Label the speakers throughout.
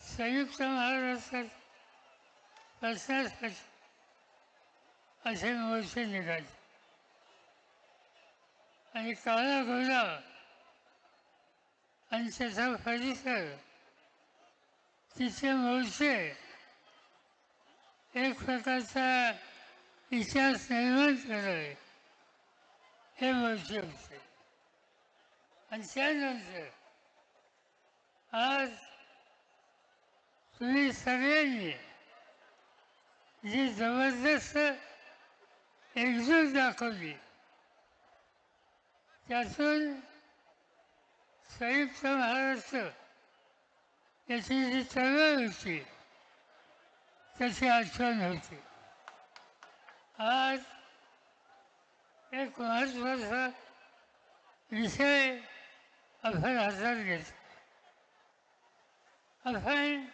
Speaker 1: संयुक्त महाराष्ट्रात बसण्यासाठी असे मोर्चे निघाले. आणि काळा घोडा आणि त्याचा परिसर तिचे मोर्चे एक प्रकारचा इतिहास निर्माण करावे हे मोर्चे होते. आणि त्यानंतर आज तुम्ही सगळ्यांनी जी जबरदस्त एकजूट दाखवली त्यातून संयुक्त महाराष्ट्र याची जी चळवळ होती त्याची आठवण होती. आज एक महत्त्वाचा विषय आपण हातात घेतला. आपण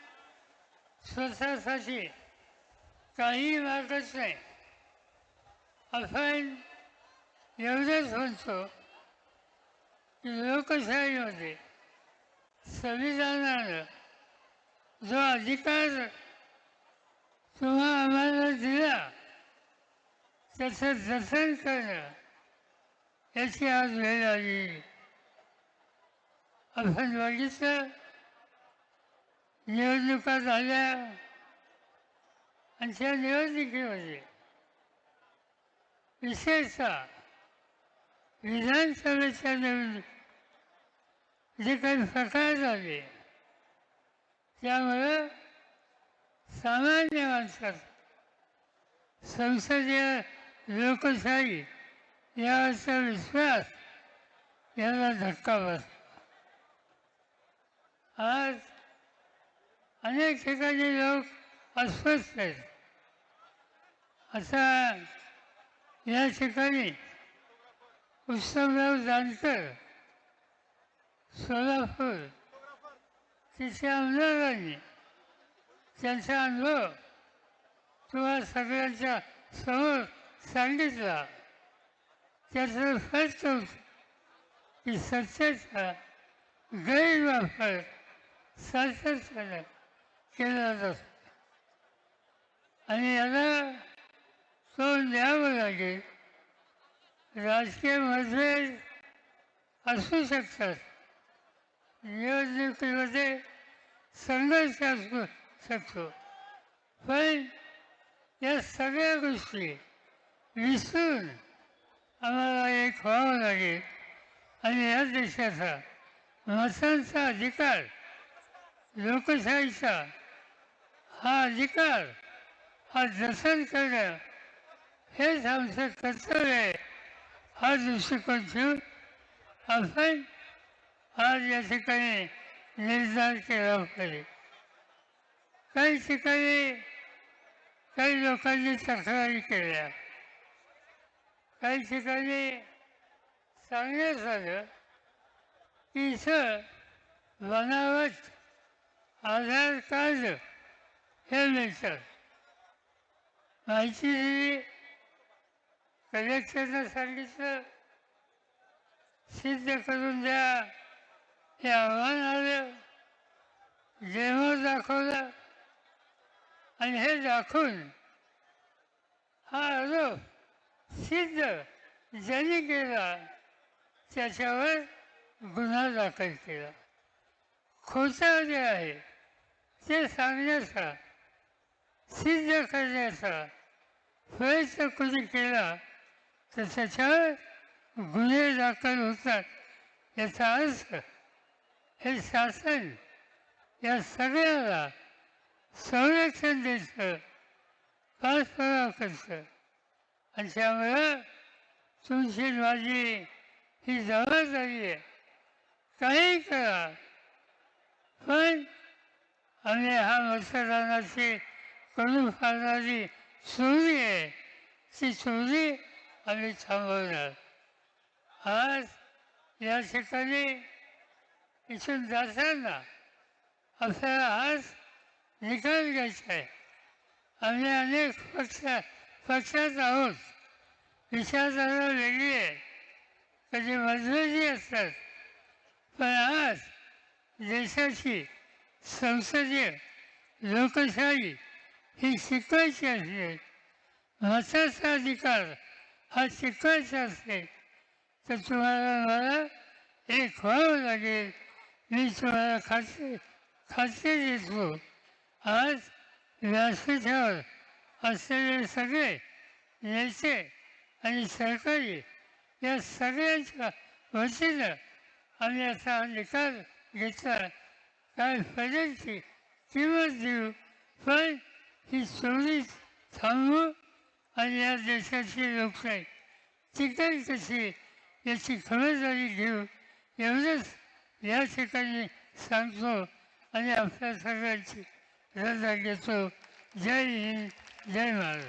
Speaker 1: स्वतःसाठी काही मागत नाही आपण एवढंच म्हणतो की लोकशाहीमध्ये संविधानानं जो अधिकार तुम्हा आम्हाला दिला त्याचं जतन करणं याची आज वेळ आली. आपण बघितलं निवडणुका झाल्या. आणि त्या निवडणुकीमध्ये विशेषतः विधानसभेच्या निवडणूक जे काही प्रकार झाले त्यामुळं सामान्य माणसात संसदीय लोकशाही याचा विश्वास याला धक्का बसला. आज अनेक ठिकाणी लोक अस्वस्थ आहेत. आता या ठिकाणी उत्सवराव जानकर सोलापूर तिथल्या आमदारांनी त्यांचा अनुभव किंवा सगळ्यांच्या समोर सांगितला. त्याचं स्पष्ट की सत्तेचा गैरवापर सातत्यानं केला जातो. आणि याला तोंड द्यावं लागेल. राजकीय मतभेद असू शकतात. निवडणुकीमध्ये संघर्ष असू शकतो. पण या सगळ्या गोष्टी विसरून आम्हाला एक व्हावं लागेल. आणि या देशाचा मतांचा अधिकार लोकशाहीचा हा अधिकार हा जतन करणं हेच आमचं कर्तव्य आहे. हा दृष्टिकोन ठेवून आपण आज या ठिकाणी निर्धार केला पाहिजे. काही ठिकाणी काही लोकांनी तक्रारी केल्या. काही ठिकाणी सांगण्यात आलं की इथं बनावट आधार कार्ड हे मिळतात माहिती कलेक्टरनं सांगितलं सिद्ध करून द्या. हे आव्हान आलं. डेमो दाखवलं. आणि हे दाखवून हा आरोप सिद्ध ज्यांनी केला त्याच्यावर गुन्हा दाखल केला. खोटं जे आहे ते सांगण्याचा सिद्ध करण्याचा प्रयत्न कोणी केला तर त्याच्यावर गुन्हे दाखल होतात. याचा अर्थ हे शासन या सगळ्याला संरक्षण देतं पाठपुरावा करतं. आणि त्यामुळं तुमची माझी ही जबाबदारी आहे. काही करा पण आम्ही हा मतदानाची करून फाडणारी सुरी आहे ती सुरी आम्ही थांबवणार आज या ठिकाणी इथून जाताना आपल्याला आज निकाल घ्यायचा आहे आम्ही अनेक पक्ष पक्षात आहोत विचारधारा वेगळी आहे कधी मतभेदी असतात पण आज देशाची संसदीय लोकशाही ही शिकवायची असते. मताचा अधिकार हा शिकवायचा असते. तर तुम्हाला मला एक व्हावं लागेल. मी तुम्हाला खात्री खात्री देतो. आज व्यासपीठावर असलेले सगळे नेते आणि सरकारी या सगळ्यांच्या वतीनं आम्ही असा निकाल घेतला. काय पदाची किंमत देऊ? पण ही चोरी थांबवू आणि या देशाची लोकशाही टिकेल कशी याची खबरदारी घेऊ एवढंच या ठिकाणी सांगतो आणि आपल्या सगळ्यांची रजा घेतो. जय हिंद जय महाराज